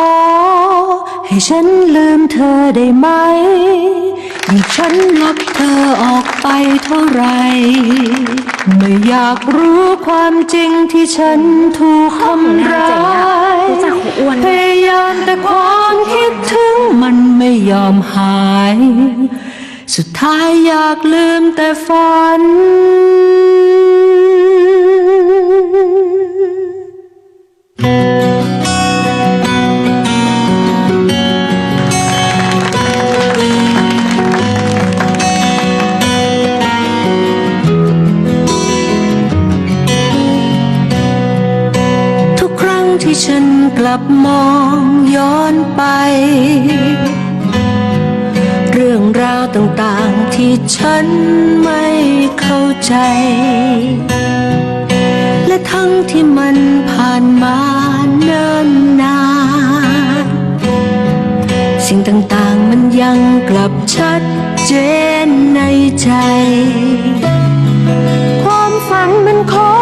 อ ให้ฉันลืมเธอได้ไหมยิ่งฉันลบเธอออกไปเท่าไหรไม่อยากรู้ความจริงที่ฉันถูกทำร้ายรู้จักครูอ้วนพยายามแต่ความคิดถึงมันไม่ยอมหาย สุดท้ายอยากลืมแต่ฝัน ลับมองย้อนไป เรื่องราวต่างๆที่ฉันไม่เข้าใจ และทั้งที่มันผ่านมาเนิ่นนานสิ่งต่างๆมันยังกลับชัดเจนในใจ ความฝันมันคอ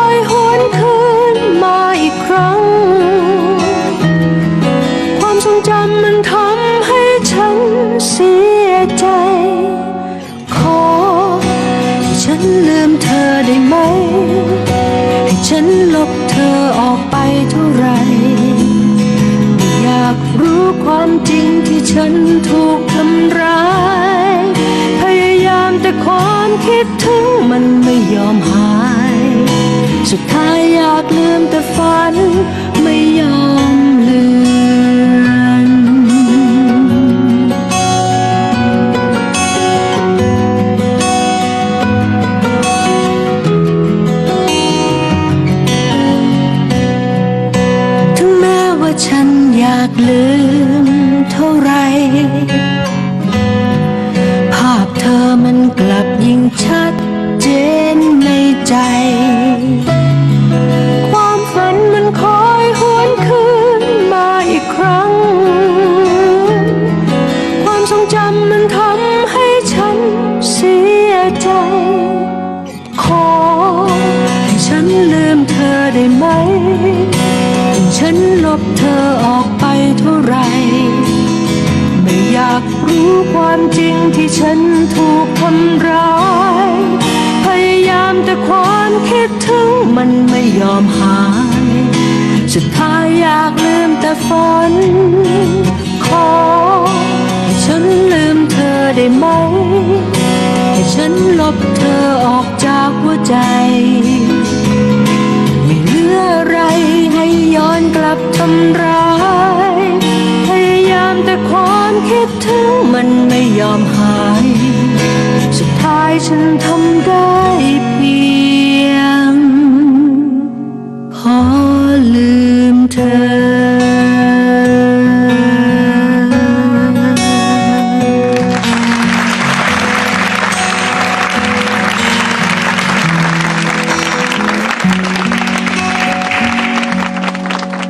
ฉันลบเธอออกไปเท่าไรไม่อยากรู้ความจริงที่ฉันถูกทำร้าย พยายามแต่ความคิดถึงมันไม่ยอมหาย สุดท้ายอยากลืมแต่ฝันไม่ยอม ฉันอยากลืมเท่าไร ภาพเธอมันกลับยิ่งชัดเจนในใจ ความฝันมันคอยหวนคืนมาอีกครั้ง ความทรงจำมันทำให้ฉันเสียใจ ขอให้ฉันลืมเธอได้ไหม ฉันลบเธอออกไปเท่าไร ไม่อยากรู้ความจริงที่ฉันถูกทำร้าย พยายามแต่ความคิดถึงมันไม่ยอมหายสุดท้ายอยากลืมแต่ฝัน ขอให้ฉันลืมเธอได้ไหม ให้ฉันลบเธอออกจากหัวใจ มันไม่ยอมหาย สุดท้ายฉันทำได้เพียง